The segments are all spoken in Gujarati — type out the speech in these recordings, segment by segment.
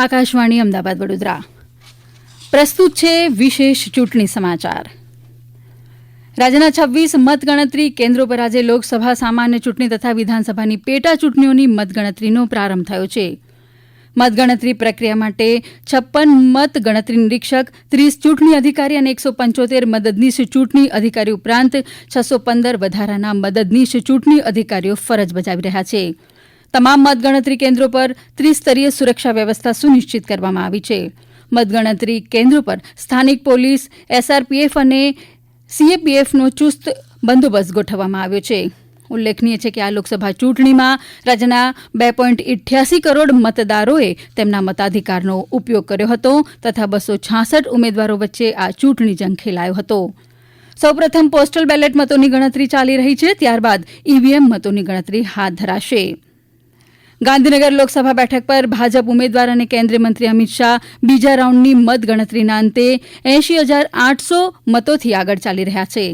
આકાશવાણી, અમદાવાદ, વડોદરા. પ્રસ્તુત છે વિશેષ ચૂંટણી સમાચાર. રાજ્યના છવ્વીસ મતગણતરી કેન્દ્રો પર આજે લોકસભા સામાન્ય ચૂંટણી તથા વિધાનસભાની પેટા ચૂંટણીઓની મતગણતરીનો પ્રારંભ થયો છે. મતગણતરી પ્રક્રિયા માટે છપ્પન મત ગણતરી નિરીક્ષક, ત્રીસ ચૂંટણી અધિકારી અને એકસો પંચોતેર મદદનીશ ચૂંટણી અધિકારી ઉપરાંત છસો પંદર વધારાના મદદનીશ ચૂંટણી અધિકારીઓ ફરજ બજાવી રહ્યા છે. તમામ મતગણતરી કેન્દ્રો પર ત્રિસ્તરીય સુરક્ષા વ્યવસ્થા સુનિશ્ચિત કરવામાં આવી છે. મતગણતરી કેન્દ્રો પર સ્થાનિક પોલીસ, એસઆરપીએફ અને સીએપીએફનો ચુસ્ત બંદોબસ્ત ગોઠવવામાં આવ્યો છે. ઉલ્લેખનીય છે કે આ લોકસભા ચૂંટણીમાં રાજ્યના બે પોઈન્ટ ઇઠ્યાસી કરોડ મતદારોએ તેમના મતાધિકારનો ઉપયોગ કર્યો હતો તથા બસો છાસઠ ઉમેદવારો વચ્ચે આ ચૂંટણી જંગ ખેલાયો હતો. સૌપ્રથમ પોસ્ટલ બેલેટ મતોની ગણતરી ચાલી રહી છે, ત્યારબાદ ઈવીએમ મતોની ગણતરી હાથ ધરાશે. ગાંધીનગર લોકસભા બેઠક પર ભાજપ ઉમેદવાર અને કેન્દ્રીય મંત્રી અમિત શાહ બીજા રાઉન્ડની મતગણતરીના અંતે એંશી હજાર આઠસો મતોથી આગળ ચાલી રહ્યા છે.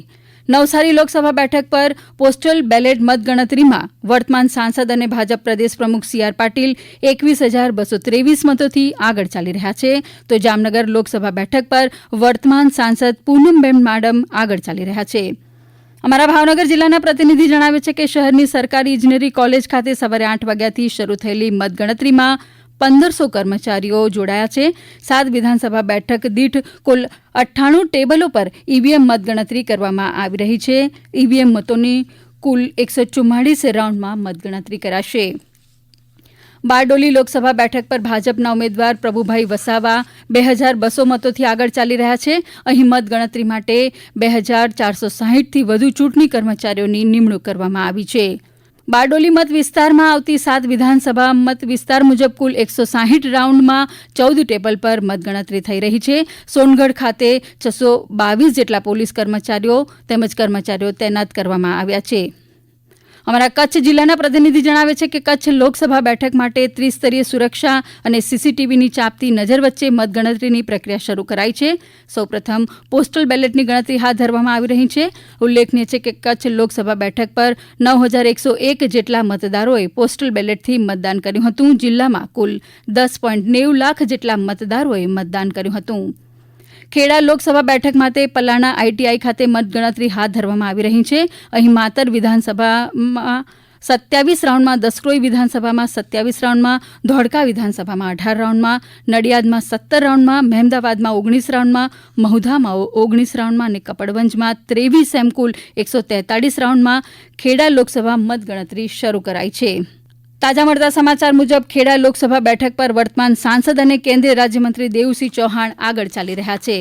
નવસારી લોકસભા બેઠક પર પોસ્ટલ બેલેટ મતગણતરીમાં વર્તમાન સાંસદ અને ભાજપ પ્રદેશ પ્રમુખ સી આર પાટીલ એકવીસ હજાર બસો ત્રેવીસ મતોથી આગળ ચાલી રહ્યા છે. તો જામનગર લોકસભા બેઠક પર વર્તમાન સાંસદ પૂનમબેન માડમ આગળ ચાલી રહ્યા છે. અમારા ભાવનગર જિલ્લાના પ્રતિનિધિ જણાવે છે કે શહેરની સરકારી ઇજનેરી કોલેજ ખાતે સવારે આઠ વાગ્યાથી શરૂ થયેલી મતગણતરીમાં પંદરસો કર્મચારીઓ જોડાયા છે. સાત વિધાનસભા બેઠક દીઠ કુલ અઠ્ઠાણું ટેબલો પર ઈવીએમ મતગણતરી કરવામાં આવી રહી છે. ઈવીએમ મતોની કુલ એકસો ચુમ્માળીસ રાઉન્ડમાં મતગણતરી કરાશે. બારડોલી લોકસભા બેઠક પર ભાજપના ઉમેદવાર પ્રભુભાઈ વસાવા બે હજાર બસો મતોથી આગળ ચાલી રહ્યા છે. અહીં મતગણતરી માટે બે હજાર ચારસો સાહીઠથી વધુ ચૂંટણી કર્મચારીઓની નિમણૂક કરવામાં આવી છે. બારડોલી મત વિસ્તારમાં આવતી સાત વિધાનસભા મત વિસ્તાર મુજબ કુલ એકસો સાહીઠ રાઉન્ડમાં ચૌદ ટેબલ પર મતગણતરી થઈ રહી છે. સોનગઢ ખાતે છસો બાવીસ જેટલા પોલીસ કર્મચારીઓ તેમજ કર્મચારીઓ તૈનાત કરવામાં આવ્યા છે. અમારા કચ્છ જિલ્લાના પ્રતિનિધિ જણાવે છે કે કચ્છ લોકસભા બેઠક માટે ત્રિસ્તરીય સુરક્ષા અને સીસીટીવીની ચાપતી નજર વચ્ચે મતગણતરીની પ્રક્રિયા શરૂ કરાઈ છે. સૌપ્રથમ પોસ્ટલ બેલેટની ગણતરી હાથ ધરવામાં આવી રહી છે. ઉલ્લેખનીય છે કે કચ્છ લોકસભા બેઠક પર નવ હજાર એકસો એક જેટલા મતદારોએ પોસ્ટલ બેલેટથી મતદાન કર્યું હતું. જિલ્લામાં કુલ દસ પોઈન્ટ નેવું લાખ જેટલા મતદારોએ મતદાન કર્યું હતું. ખેડા લોકસભા બેઠક માટે પલાણા આઈટીઆઈ ખાતે મતગણતરી હાથ ધરવામાં આવી રહી છે. અહીં માતર વિધાનસભામાં સત્યાવીસ રાઉન્ડમાં દસક્રોઈ વિધાનસભામાં સત્યાવીસ રાઉન્ડમાં, ધોળકા વિધાનસભામાં અઢાર રાઉન્ડમાં, નડિયાદમાં સત્તર રાઉન્ડમાં, મહેમદાવાદમાં ઓગણીસ રાઉન્ડમાં, મહુધામાં ઓગણીસ રાઉન્ડમાં અને કપડવંજમાં ત્રેવીસ એમ કુલ એકસો રાઉન્ડમાં ખેડા લોકસભા મતગણતરી શરૂ કરાઈ છે. તાજા મળતા સમાચાર મુજબ ખેડા લોકસભા બેઠક પર વર્તમાન સાંસદ અને કેન્દ્રીય રાજ્યમંત્રી દેવુસિંહ ચૌહાણ આગળ ચાલી રહ્યા છે.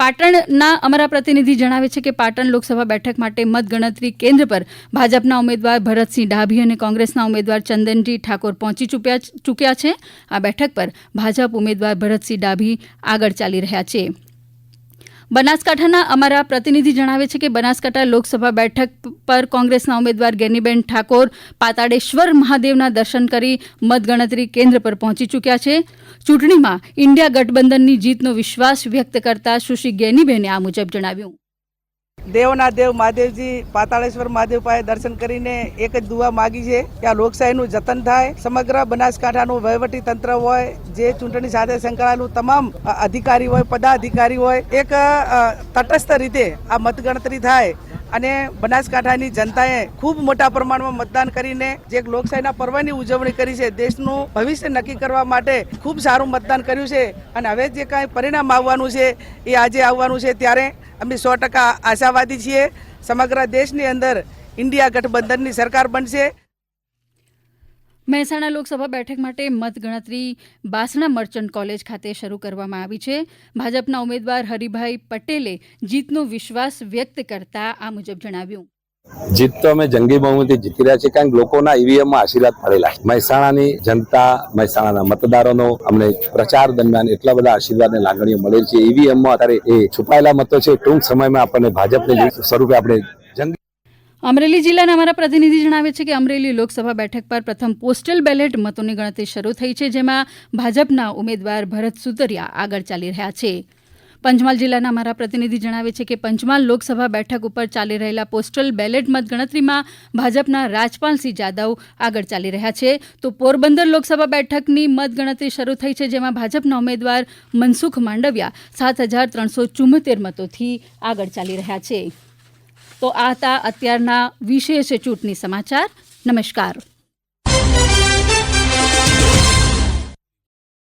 પાટણના અમારા પ્રતિનિધિ જણાવે છે કે પાટણ લોકસભા બેઠક માટે મતગણતરી કેન્દ્ર પર ભાજપના ઉમેદવાર ભરતસિંહ ડાભી અને કોંગ્રેસના ઉમેદવાર ચંદનજી ઠાકોર પહોંચી ચૂક્યા છે. આ બેઠક પર ભાજપ ઉમેદવાર ભરતસિંહ ડાભી આગળ ચાલી રહ્યા છે. બનાસકાંઠાના અમારા પ્રતિનિધિ જણાવે છે કે બનાસકાંઠા લોકસભા બેઠક પર કોંગ્રેસના ઉમેદવાર ગેનીબેન ઠાકોર પાતાળેશ્વર મહાદેવના દર્શન કરી મતગણતરી કેન્દ્ર પર પહોંચી ચૂક્યા છે. ચૂંટણીમાં ઇન્ડિયા ગઠબંધનની જીતનો વિશ્વાસ વ્યક્ત કરતા સુશ્રી ગેનીબેને આ મુજબ જણાવ્યું. દેવના દેવ મહાદેવજી પાતાળેશ્વર મહાદેવ પાસે દર્શન કરીને એક જ દુવા માગી છે કે આ લોકશાહીનું જતન થાય. સમગ્ર બનાસકાંઠાનું વહીવટી તંત્ર હોય, જે ચૂંટણી સાથે સંકળાયેલું તમામ અધિકારી હોય, પદાધિકારી હોય, એક તટસ્થ રીતે આ મતગણતરી થાય. અને બનાસકાંઠાની જનતાએ ખૂબ મોટા પ્રમાણમાં મતદાન કરીને જે લોકશાહીના પર્વની ઉજવણી કરી છે, દેશનું ભવિષ્ય નક્કી કરવા માટે ખૂબ સારું મતદાન કર્યું છે અને હવે જે કાંઈ પરિણામ આવવાનું છે, એ આજે આવવાનું છે ત્યારે અમે સો ટકા આશાવાદી છીએ. સમગ્ર દેશની અંદર ઇન્ડિયા ગઠબંધનની સરકાર બનશે. મહેસાણા લોકસભા બેઠક માટે મતગણતરી બાસણા મર્ચન્ટ કોલેજ ખાતે શરૂ કરવામાં આવી છે. ભાજપના ઉમેદવાર હરિભાઈ પટેલે જીતનો વિશ્વાસ વ્યક્ત કરતા આ મુજબ જણાવ્યું. જીત તો અમે જંગી બહુમતી જીતી રહ્યા છીએ કારણ કે લોકોના ઈવીએમમાં આશીર્વાદ પડેલા મહેસાણાની જનતા, મહેસાણાના મતદારોનો અમને પ્રચાર દરમિયાન એટલા બધા આશીર્વાદ અને લાગણીઓ મળેલી છે. ઈવીએમમાં અત્યારે એ છુપાયેલા મતો છે. ટૂંક સમયમાં આપણને ભાજપને સ્વરૂપે આપણે અમરેલી જિલ્લાના અમારા પ્રતિનિધિ જણાવે છે કે અમરેલી લોકસભા બેઠક પર પ્રથમ પોસ્ટલ બેલેટ મતોની ગણતરી શરૂ થઈ છે, જેમાં ભાજપના ઉમેદવાર ભરત સુતરિયા આગળ ચાલી રહ્યા છે. પંચમહાલ જિલ્લાના અમારા પ્રતિનિધિ જણાવે છે કે પંચમહાલ લોકસભા બેઠક ઉપર ચાલી રહેલા પોસ્ટલ બેલેટ મતગણતરીમાં ભાજપના રાજપાલસિંહ જાદવ આગળ ચાલી રહ્યા છે. તો પોરબંદર લોકસભા બેઠકની મતગણતરી શરૂ થઈ છે, જેમાં ભાજપના ઉમેદવાર મનસુખ માંડવિયા સાત હજાર ત્રણસો ચુમ્મોતેર મતોથી આગળ ચાલી રહ્યા છે. તો આ હતા અત્યારના વિશેષ ચૂંટણી સમાચાર. નમસ્કાર.